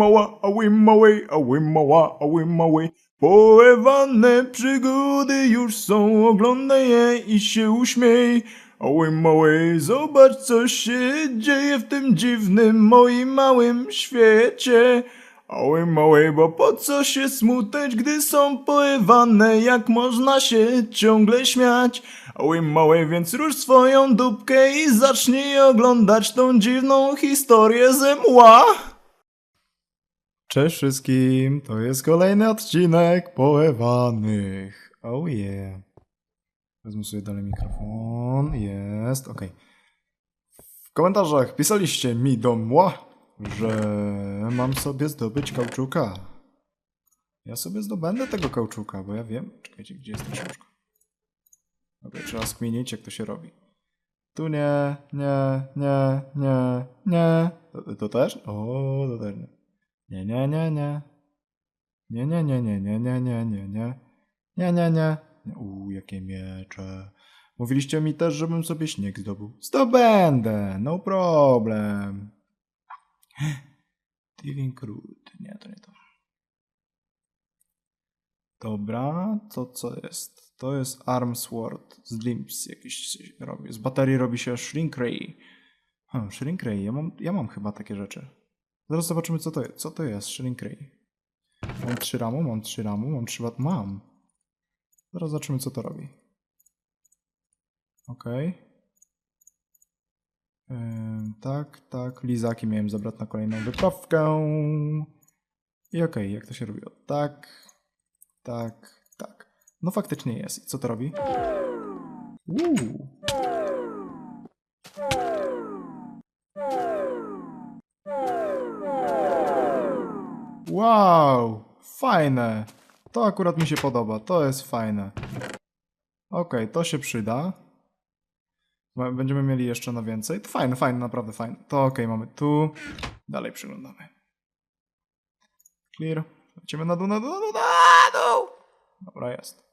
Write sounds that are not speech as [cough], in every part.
mała, a małej, a mała, a małej. Poewane przygody już są, oglądaj je i się uśmiej. A małej, zobacz co się dzieje w tym dziwnym moim małym świecie. Oj małej, bo po co się smuteć, gdy są poewane, jak można się ciągle śmiać? Oj małej, więc rusz swoją dupkę i zacznij oglądać tą dziwną historię ze mła. Cześć wszystkim, to jest kolejny odcinek poewanych. Oh yeah. Wezmę sobie dalej mikrofon. Jest, okej. W komentarzach pisaliście mi do mła, że mam sobie zdobyć kauczuka. Ja sobie zdobędę tego kauczuka, bo ja wiem. Czekajcie, gdzie jest ta książka? Dobra, trzeba skminić, jak to się robi. Tu nie, nie, nie, nie, nie. To, to też? O, to też nie. Nie, nie, nie, nie. Nie, nie, nie, nie, nie, nie, nie, nie, nie. Nie, nie, nie. Uuu, jakie miecze. Mówiliście mi też, żebym sobie śnieg zdobył. Zdobędę, no problem. [gasps] Thieving Root. Nie, to nie to. Dobra, to co jest? To jest Arm Sword z Limps jakiś robi. Z baterii robi się Shrink Ray. Hmm, Shrink Ray, ja mam, ja mam chyba takie rzeczy. Zaraz zobaczymy co to jest. Co to jest Shrink Ray? Mam trzy ramu, mam trzy ramu, mam trzy wat... Mam. Zaraz zobaczymy co to robi. Ym, tak, tak. Lizaki miałem zabrać na kolejną wyprawkę. I okej, jak to się robi? O, tak, tak, tak. No faktycznie jest. I co to robi? Uuu. Wow, fajne. To akurat mi się podoba, to jest fajne. Okej, to się przyda. Będziemy mieli jeszcze na więcej. To fajne, fajne, naprawdę fajne. To okej, mamy tu. Dalej przyglądamy. Clear. Lecimy na dół, na dół, na dół, na dół. Dobra, jest.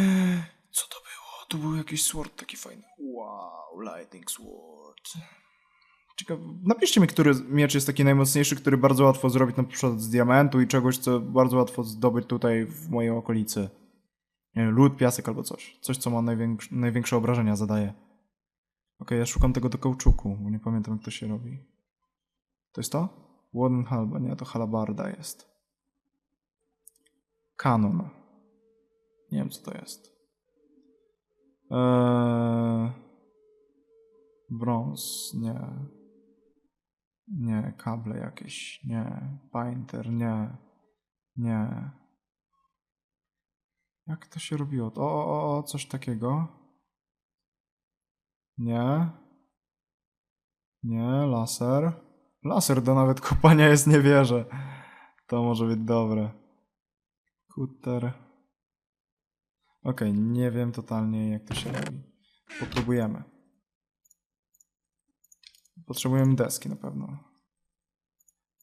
[gasps] Co to było? Tu był jakiś sword taki fajny. Wow, lightning sword. Ciekawe, napiszcie mi, który miecz jest taki najmocniejszy, który bardzo łatwo zrobić na przykład z diamentu i czegoś, co bardzo łatwo zdobyć tutaj w mojej okolicy. Nie lód, piasek albo coś. Coś, co ma największ największe obrażenia zadaje. Okej, ja szukam tego do kauczuku, bo nie pamiętam jak to się robi. To jest to? Wooden halba, nie, to halabarda jest. Kanon. Nie wiem, co to jest. Eee... Brąz, nie. Nie, kable jakieś, nie. Painter, nie. Nie. Jak to się robiło? O, o, o, coś takiego. Nie. Nie, laser. Laser do nawet kopania jest, nie wierzę. To może być dobre. Kuter. Okej, nie wiem totalnie jak to się robi. Popróbujemy. Potrzebujemy deski na pewno.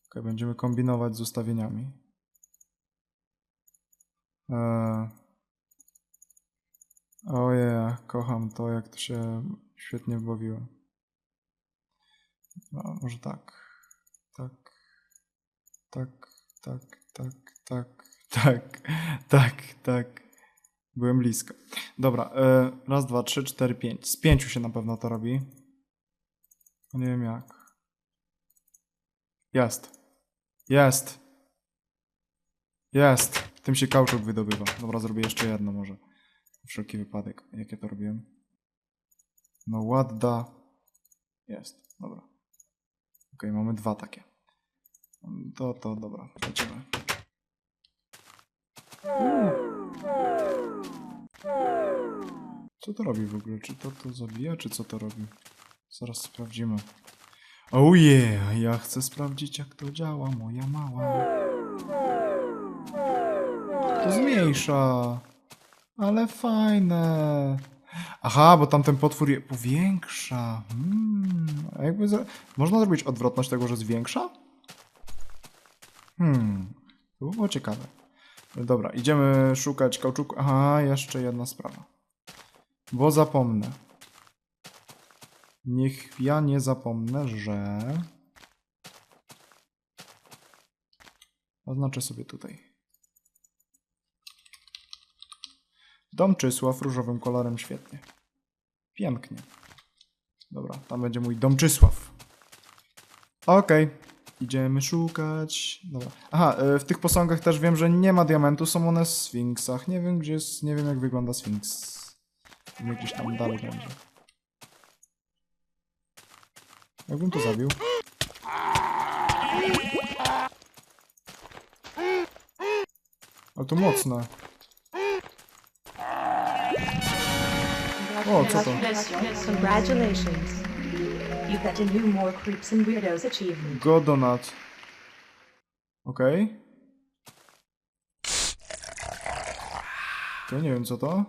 Ok, będziemy kombinować z ustawieniami. Eee... Ojej, kocham to, jak to się świetnie bawiło. No, może tak. Tak. Tak, tak, tak, tak, tak, tak, tak. Byłem blisko. Dobra, e, raz, dwa, trzy, cztery, pięć. Z pięciu się na pewno to robi. Nie wiem jak. Jest. Jest. Jest. Tym się kauczuk wydobywa. Dobra, zrobię jeszcze jedno może. Na wszelki wypadek. Jak ja to robiłem? No ładda. Jest. Dobra. Okej, mamy dwa takie. To, to, dobra. Lecimy. Co to robi w ogóle? Czy to to zabija, czy co to robi? Zaraz sprawdzimy. Oh yeah, ja chcę sprawdzić jak to działa, moja mała. To zmniejsza. Ale fajne. Aha, bo tamten potwór je powiększa. Hmm, jakby. Można zrobić odwrotność tego, że zwiększa? Hmm, to by było ciekawe. Dobra, idziemy szukać kauczuku. Aha, jeszcze jedna sprawa. Bo zapomnę. Niech ja nie zapomnę, że... Oznaczę sobie tutaj. Dom Czysław różowym kolorem, świetnie. Pięknie. Dobra, tam będzie mój dom Czysław. Okej, idziemy szukać. Dobra. Aha, e, w tych posągach też wiem, że nie ma diamentu, są one w sfinksach. Nie wiem, gdzie jest, nie wiem jak wygląda sfinks. Gdzieś tam dalej będzie. Jakbym to zabił? Ale to mocne. O, co to? Congratulations. You've got a new More Creeps and Weirdos achievement. Godonat. Okej. Okay. nie wiem co to.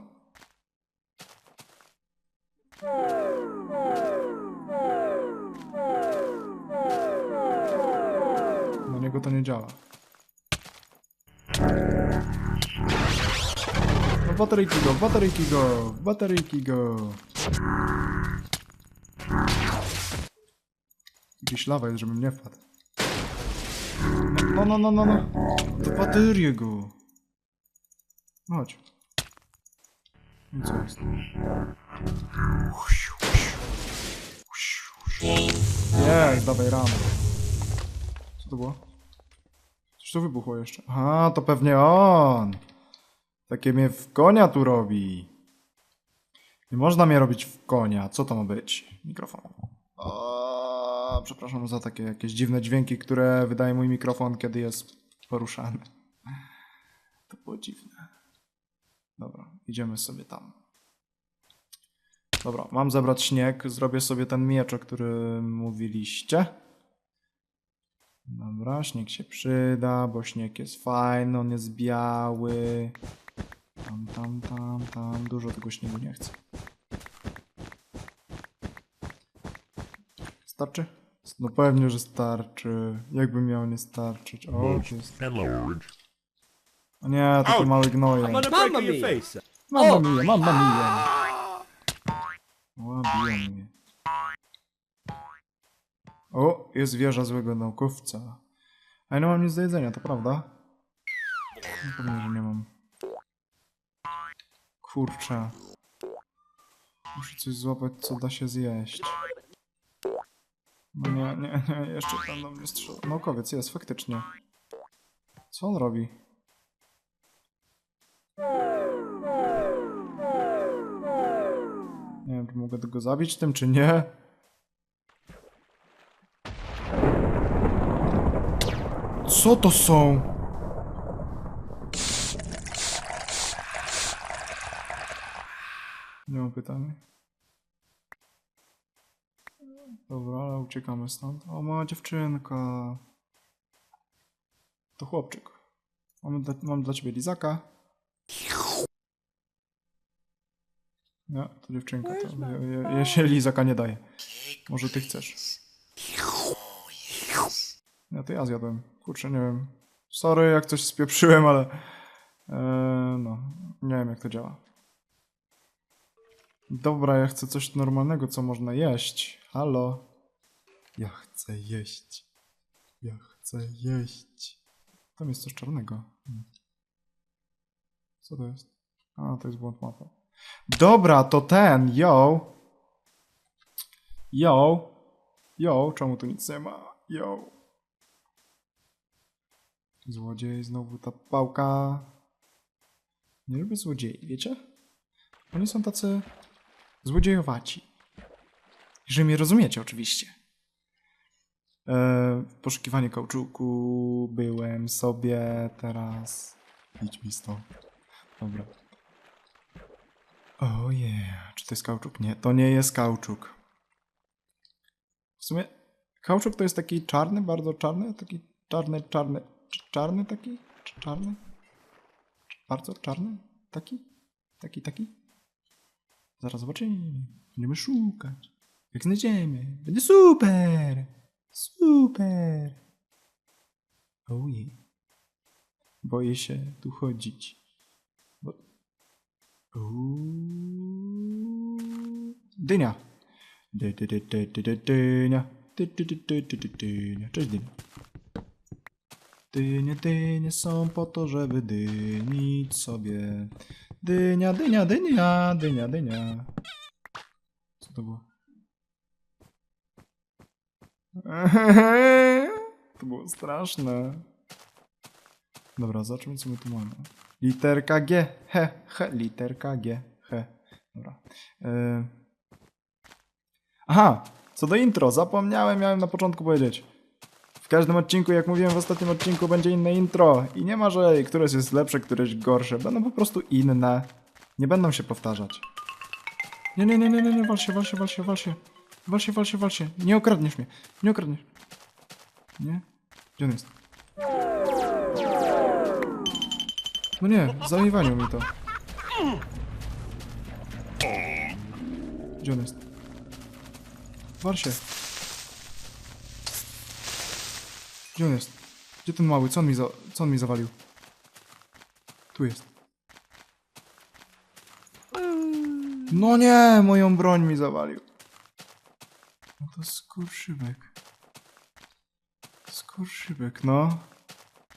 Niego to nie działa. No bateryjki go, bateryjki go, bateryjki go. Jakiś lawa jest, żebym nie wpadł. No, no, no, no, no. To baterię go. Chodź. I co jest? Jest, dawaj ramę. Co to było? Tu wybuchło jeszcze. Aha, to pewnie on. Takie mnie w konia tu robi. Nie można mnie robić w konia. Co to ma być? Mikrofon. O, przepraszam za takie jakieś dziwne dźwięki, które wydaje mój mikrofon, kiedy jest poruszany. To było dziwne. Dobra, idziemy sobie tam. Dobra, mam zebrać śnieg. Zrobię sobie ten miecz, o którym mówiliście. Dobra, śnieg się przyda, bo śnieg jest fajny, on jest biały. Tam, tam, tam, tam. Dużo tego śniegu nie chcę. Starczy? No pewnie, że starczy. Jakby miał nie starczyć. O, jest... O nie, takie małe gnoje. Break your face. Mamma mia, mamma mia. O, biją mnie. O, jest wieża złego naukowca. A ja nie mam nic do jedzenia, to prawda? Pewnie, że nie mam. Kurczę. Muszę coś złapać, co da się zjeść. No nie, nie, nie, jeszcze tam do mnie strzela. Naukowiec jest, faktycznie. Co on robi? Nie wiem, czy mogę tego zabić tym, czy nie. Co to są? Nie mam pytań. Dobra, ale uciekamy stąd. O, mała dziewczynka. To chłopczyk. Mamy dla, mam dla ciebie lizaka. Nie, to dziewczynka. To, je się lizaka nie daje. Może ty chcesz. Nie, to ja zjadłem. Kurczę, nie wiem. Sorry, jak coś spieprzyłem, ale... E, no, nie wiem jak to działa. Dobra, ja chcę coś normalnego, co można jeść. Halo? Ja chcę jeść. Ja chcę jeść. Tam jest coś czarnego. Co to jest? A, to jest błąd mapy. Dobra, to ten, yo. Yo. Yo, czemu tu nic nie ma? Yo. Złodziej, znowu ta pałka. Nie lubię złodziei, wiecie? Oni są tacy złodziejowaci. Jeżeli mnie rozumiecie, oczywiście. E, poszukiwanie kauczuku. Byłem sobie teraz. Idź mi stąd. Dobra. O yeah. Czy to jest kauczuk? Nie, to nie jest kauczuk. W sumie kauczuk to jest taki czarny, bardzo czarny, taki czarny, czarny, cz- czarny taki? Cz- Czarny? Bardzo czarny? Taki? Taki, taki? Zaraz zobaczymy. Będziemy szukać. Jak znajdziemy, będzie super! Super! Ojej. Boję się tu chodzić. Bo... Dynia. Dy, dy, dy, dy, dy, dy, dynia. Dy, dy, dy, dy, dy, dy, dynia. Cześć dynia. Dynie, dynie są po to, żeby dynić sobie. Dynia, dynia, dynia, dynia, dynia. Co to było? [laughs] To było straszne. Dobra, zobaczmy co my tu mamy. Literka G, he, he, literka G, he. Dobra. E, Aha, co do intro, zapomniałem, miałem na początku powiedzieć. Każdym odcinku, jak mówiłem w ostatnim odcinku, będzie inne intro. I nie ma, że któreś jest lepsze, któreś gorsze. Będą po prostu inne. Nie będą się powtarzać. Nie, nie, nie, nie, nie, nie, wal się, wal się, wal się, wal się. Wal się, wal się, wal się. Nie okradniesz mnie, nie okradniesz. Nie? Gdzie on jest? No nie, zajewaniu mi to. Gdzie on jest? War się. Gdzie on jest? Gdzie ten mały? Co on mi, za... Co on mi zawalił? Tu jest. No nie, moją broń mi zawalił. No to skurszybek. Skurszybek, no.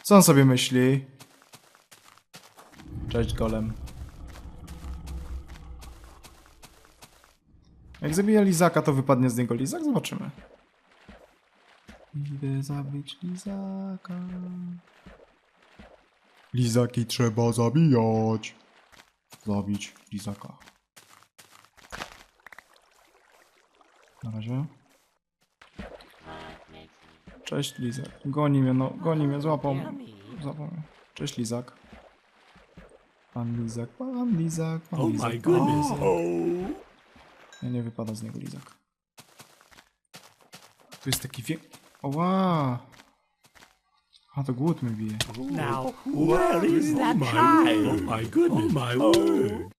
Co on sobie myśli? Cześć, golem. Jak zabija lizaka, to wypadnie z niego lizak? Zobaczymy. Idę zabić lizaka. Lizaki trzeba zabijać. Zabić lizaka. Na razie. Cześć lizak. Goni mnie, no, goni mnie, złapał. Złapał mnie. Cześć lizak. Pan lizak, pan lizak, pan Oh lizak. my goodness. Oh. Ja nie wypada z niego lizak. Tu jest taki wiek... Oła! A to głód mnie bije. Now, where is that child? Oh my goodness. Oh my word.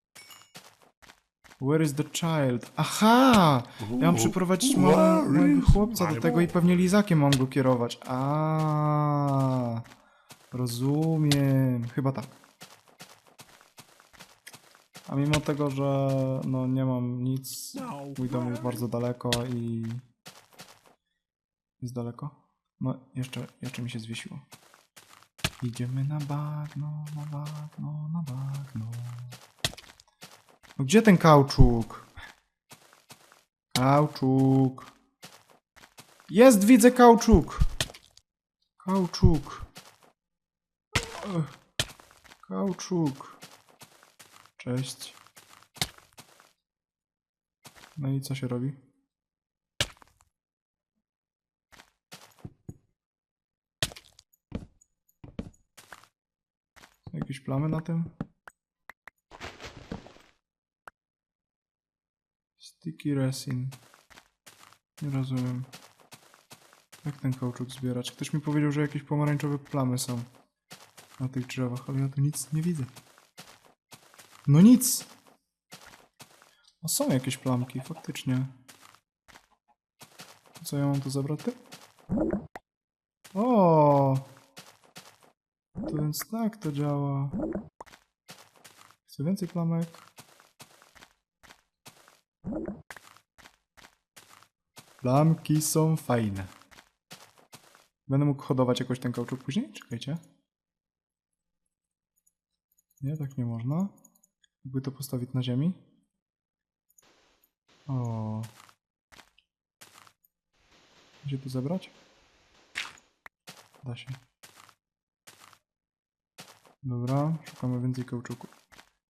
Where is the child? Aha! Ja mam przyprowadzić mo- Where mojego chłopca do tego i pewnie lizakiem mam go kierować. A, Rozumiem. Chyba tak. A mimo tego, że no nie mam nic, mój dom jest bardzo daleko i... Jest daleko? No, jeszcze, jeszcze mi się zwiesiło. Idziemy na bagno, na bagno, na bagno. No gdzie ten kauczuk? Kauczuk. Jest, widzę kauczuk. Kauczuk. Kauczuk. Cześć. No i co się robi? Są jakieś plamy na tym? Sticky resin. Nie rozumiem. Jak ten kauczuk zbierać? Ktoś mi powiedział, że jakieś pomarańczowe plamy są na tych drzewach, ale ja tu nic nie widzę. No nic! O, są jakieś plamki, faktycznie. Co ja mam tu zabrać? O! To więc tak to działa. Chcę więcej plamek. Plamki są fajne. Będę mógł hodować jakoś ten kauczuk później? Czekajcie. Nie, tak nie można. Jakby to postawić na ziemi. O. Gdzie tu zebrać? Da się. Dobra, szukamy więcej kauczuku.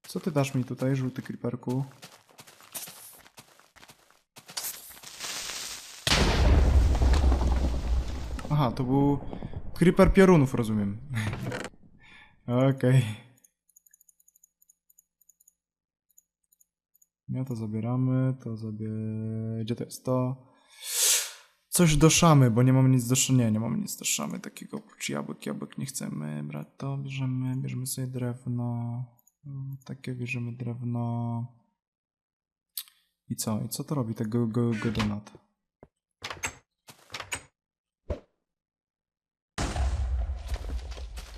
Co ty dasz mi tutaj, żółty creeperku? Aha, to był creeper piorunów, rozumiem. [laughs] Okej. Nie, to zabieramy, to zabie... Gdzie to jest? To... Coś do szamy, bo nie mamy nic do szamy. Nie, nie mamy nic do szamy takiego oprócz jabłek. Jabłek nie chcemy brać. To bierzemy, bierzemy sobie drewno. Mm, Takie bierzemy drewno. I co? I co to robi tego go, go, donat?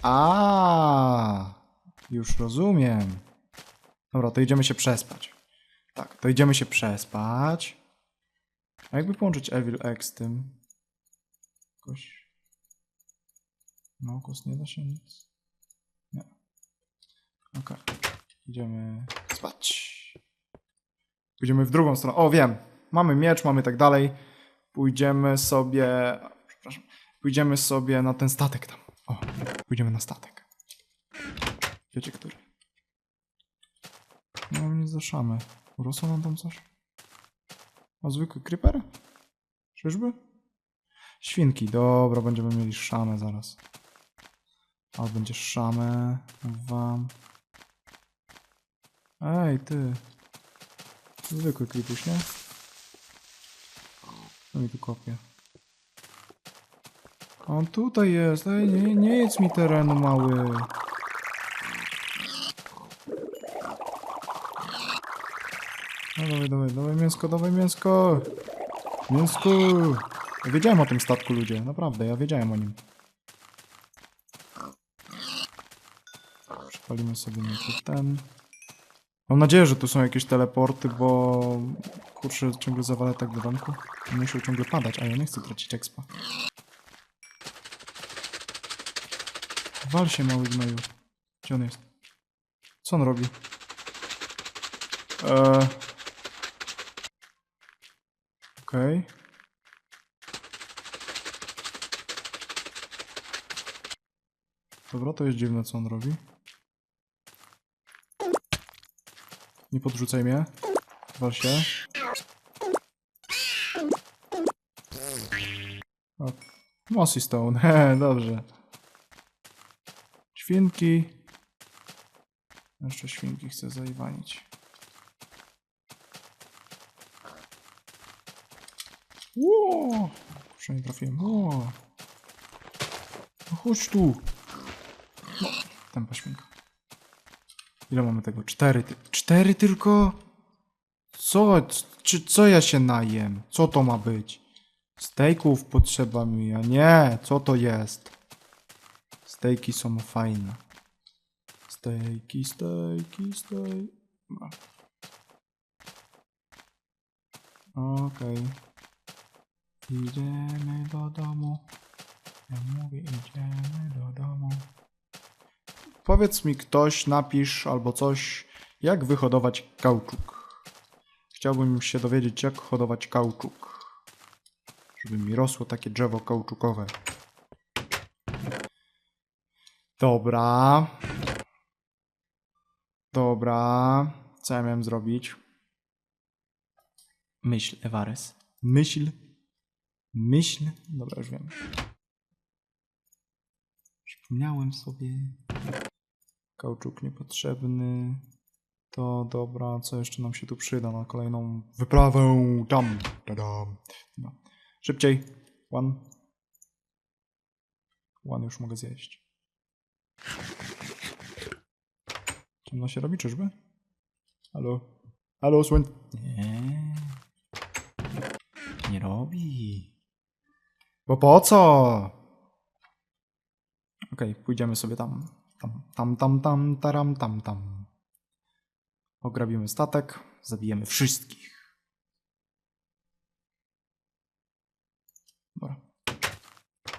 A, już rozumiem. Dobra, to idziemy się przespać. Tak, to idziemy się przespać. A jakby połączyć Evil X z tym? Jakoś... No, kos nie da się nic. Nie. Okej. Idziemy spać. Pójdziemy w drugą stronę. O, wiem. Mamy miecz, mamy tak dalej. Pójdziemy sobie... Przepraszam. Pójdziemy sobie na ten statek tam. O, pójdziemy na statek. Wiecie, który? No, nie zaszamy. Urosło nam tam coś? A zwykły creeper? Czyżby? Świnki, dobra, będziemy mieli szamę zaraz. A będzie szamę wam. Ej, ty. Zwykły klipuś, nie? No mi tu kopie. On tutaj jest, ej, nie, nie jedz mi terenu mały. Dawaj, dawaj, dawaj mięsko, dawaj mięsko. Mięsko. Ja wiedziałem o tym statku ludzie, naprawdę, ja wiedziałem o nim. Przypalimy sobie najpierw ten. Mam nadzieję, że tu są jakieś teleporty, bo kurczę, ciągle zawalę tak do domku. Musiał ciągle padać, a ja nie chcę tracić expa. Wal się mały gnoju. Gdzie on jest? Co on robi? Eee... Okej. Dobra, to jest dziwne, co on robi. Nie podrzucaj mnie. Wal się. O, Mossy Stone, [laughs] dobrze. Świnki. Jeszcze świnki chcę zaiwanić. Ło! Kurczę, nie trafiłem. Ło! No chodź tu! Tempa świnka. Ile mamy tego? Cztery. Ty cztery tylko? Co? Czy co ja się najem? Co to ma być? Stejków potrzeba mi, a nie. Co to jest? Stejki są fajne. Stejki, stejki, stejki. Okej. Idziemy do domu. Ja mówię, idziemy do domu. Powiedz mi ktoś, napisz albo coś, jak wyhodować kauczuk. Chciałbym się dowiedzieć, jak hodować kauczuk. Żeby mi rosło takie drzewo kauczukowe. Dobra. Dobra. Co ja miałem zrobić? Myśl, Ewares. Myśl. Myśl. Dobra, już wiem. Przypomniałem sobie. Kauczuk niepotrzebny. To dobra, co jeszcze nam się tu przyda na kolejną wyprawę? Tam. Tada. No. Szybciej. One. One już mogę zjeść. Ciemno się robi, czyżby? Halo? Halo, słoń... Nie. Nie robi. Bo po co? Okej, pójdziemy sobie tam. Tam, tam, tam, tam, taram, tam, tam. Ograbimy statek, zabijemy wszystkich. Dobra.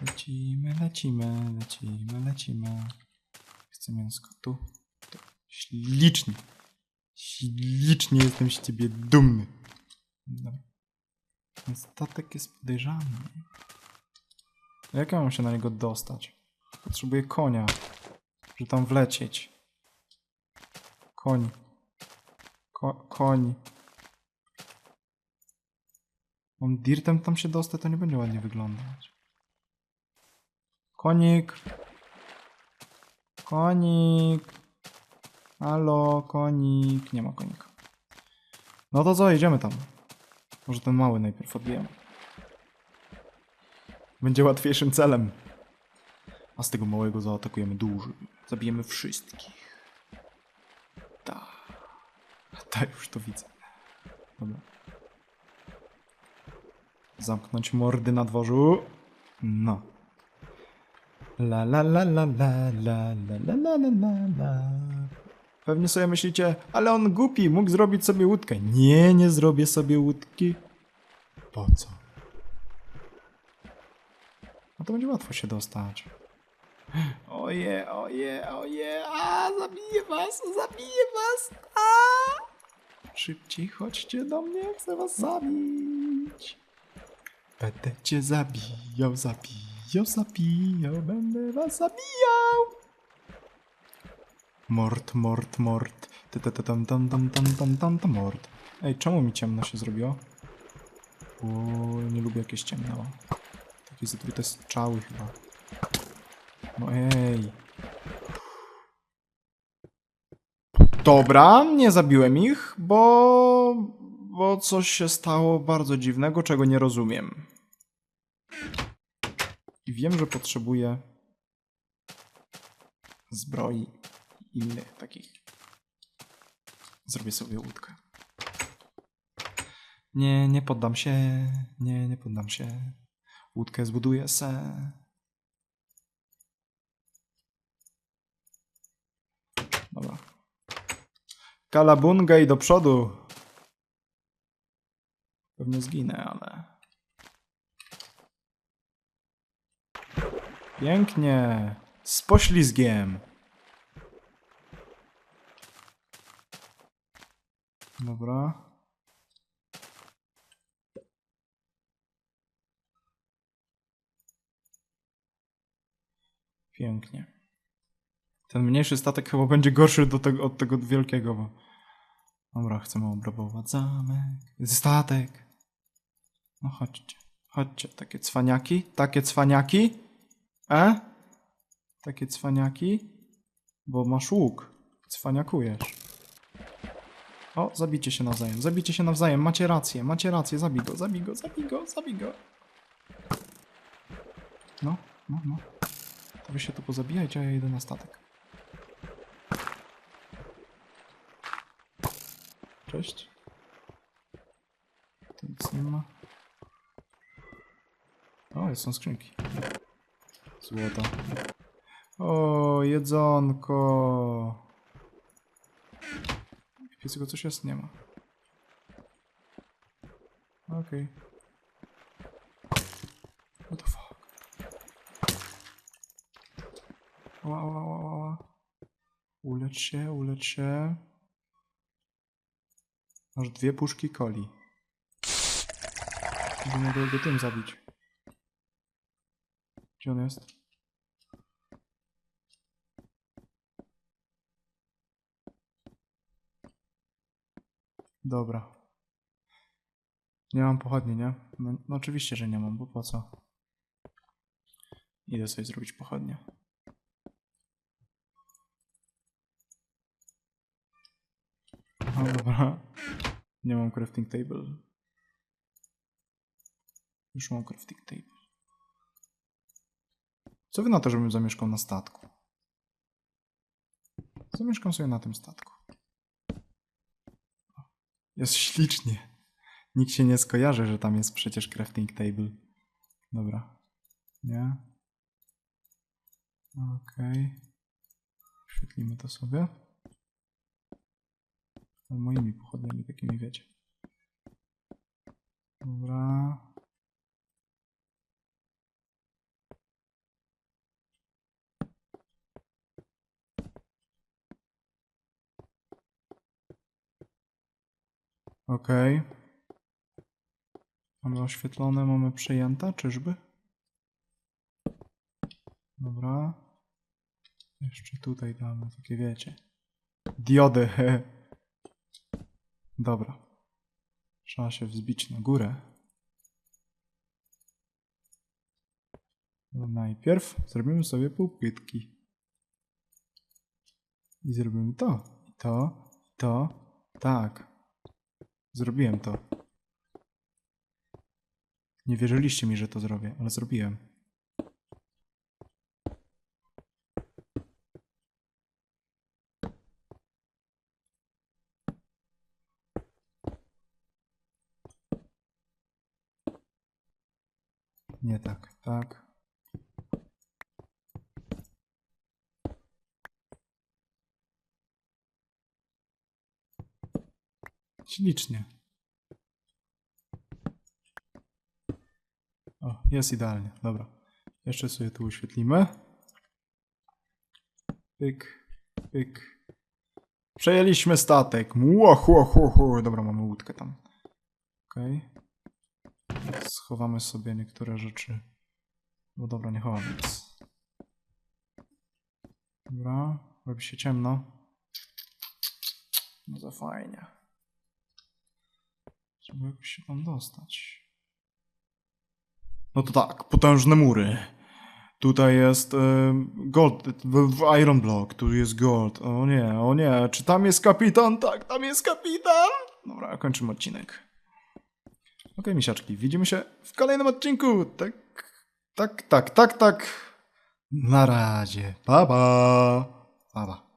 Lecimy, lecimy, lecimy, lecimy. Chcę mięsko tu. tu. Ślicznie. Ślicznie jestem z ciebie dumny. Dobra. Ten statek jest podejrzany. Jak ja mam się na niego dostać? Potrzebuję konia, żeby tam wlecieć. Koń. Ko koń. Mam dirtem tam się dostać, to nie będzie ładnie wyglądać. Konik. Konik. Halo, konik. Nie ma konika. No to co, idziemy tam. Może ten mały najpierw odbijemy. Będzie łatwiejszym celem. A z tego małego zaatakujemy duży. Zabijemy wszystkich. Tak. Tak, już to widzę. Dobra. Zamknąć mordy na dworzu. No. La la la la la la la la la la la. Pewnie sobie myślicie, ale on głupi, mógł zrobić sobie łódkę. Nie, nie zrobię sobie łódki. Po co? No to będzie łatwo się dostać. Oje, oje, oje, a zabiję was, zabiję was, a! Szybciej chodźcie do mnie, chcę was zabić. Będę cię zabijał, zabijał, zabijał, będę was zabijał. Mord, mord, mord. Ty, ty, ty, tam, tam, tam, tam, tam, tam, tam, mord. Ej, czemu mi ciemno się zrobiło? Bo nie lubię jakieś ciemno. Takie zatrute strzały chyba. No ej. Dobra, nie zabiłem ich, bo... bo coś się stało bardzo dziwnego, czego nie rozumiem. I wiem, że potrzebuję zbroi innych takich. Zrobię sobie łódkę. Nie, nie poddam się. Nie, nie poddam się. Łódkę zbuduję se. Dobra. Kalabunga i do przodu. Pewnie zginę, ale... Pięknie. Z poślizgiem. Dobra. Pięknie. Ten mniejszy statek chyba będzie gorszy do tego, od tego wielkiego, bo... Dobra, chcemy obrabować zamek. Statek. No chodźcie. Chodźcie, takie cwaniaki. Takie cwaniaki. E? Takie cwaniaki. Bo masz łuk. Cwaniakujesz. O, zabijcie się nawzajem. Zabijcie się nawzajem. Macie rację, macie rację. Zabij go, zabij go, zabij go, zabij go. No, no, no. Wy się tu pozabijajcie, a ja idę na statek. Cześć. Tu nic nie ma. O, są skrzynki. Złota. O, jedzonko. W piecyku coś jest? Nie ma. Okej. What the fuck? Ła, ła, ła, ła, ła. Ulecz się, ulecz się. Masz dwie puszki coli. Bo mogę go tym zabić. Gdzie on jest? Dobra. Nie mam pochodni, nie? No, no oczywiście, że nie mam, bo po co? Idę sobie zrobić pochodnie. O, dobra. Nie mam crafting table. Już mam crafting table. Co wy na to, żebym zamieszkał na statku? Zamieszkam sobie na tym statku. Jest ślicznie. Nikt się nie skojarzy, że tam jest przecież crafting table. Dobra. Nie. Okej. Świetlimy to sobie. Moimi pochodniami takimi wiecie. Dobra. Okej. Mamy oświetlone, mamy przejęte, czyżby? Dobra. Jeszcze tutaj damy, takie wiecie. Diody. [laughs] Dobra. Trzeba się wzbić na górę. No najpierw zrobimy sobie półpytki. I zrobimy to, i to, to. Tak. Zrobiłem to. Nie wierzyliście mi, że to zrobię, ale zrobiłem. Nie tak, tak. Ślicznie. O, jest idealnie. Dobra. Jeszcze sobie tu uświetlimy. Pyk, pyk. Przejęliśmy statek. Chło. Dobra, mamy łódkę tam. Okej. Schowamy sobie niektóre rzeczy. No dobra, nie chowam nic. Dobra, robi się ciemno. No za fajnie. Trzeba się tam dostać. No to tak, potężne mury. Tutaj jest em, gold, w, Iron Block, tu jest gold. O nie, o nie, czy tam jest kapitan? Tak, tam jest kapitan! Dobra, kończymy odcinek. Okej, misiaczki, widzimy się w kolejnym odcinku. Tak, tak, tak, tak, tak. Na razie. Pa, pa. Pa, pa.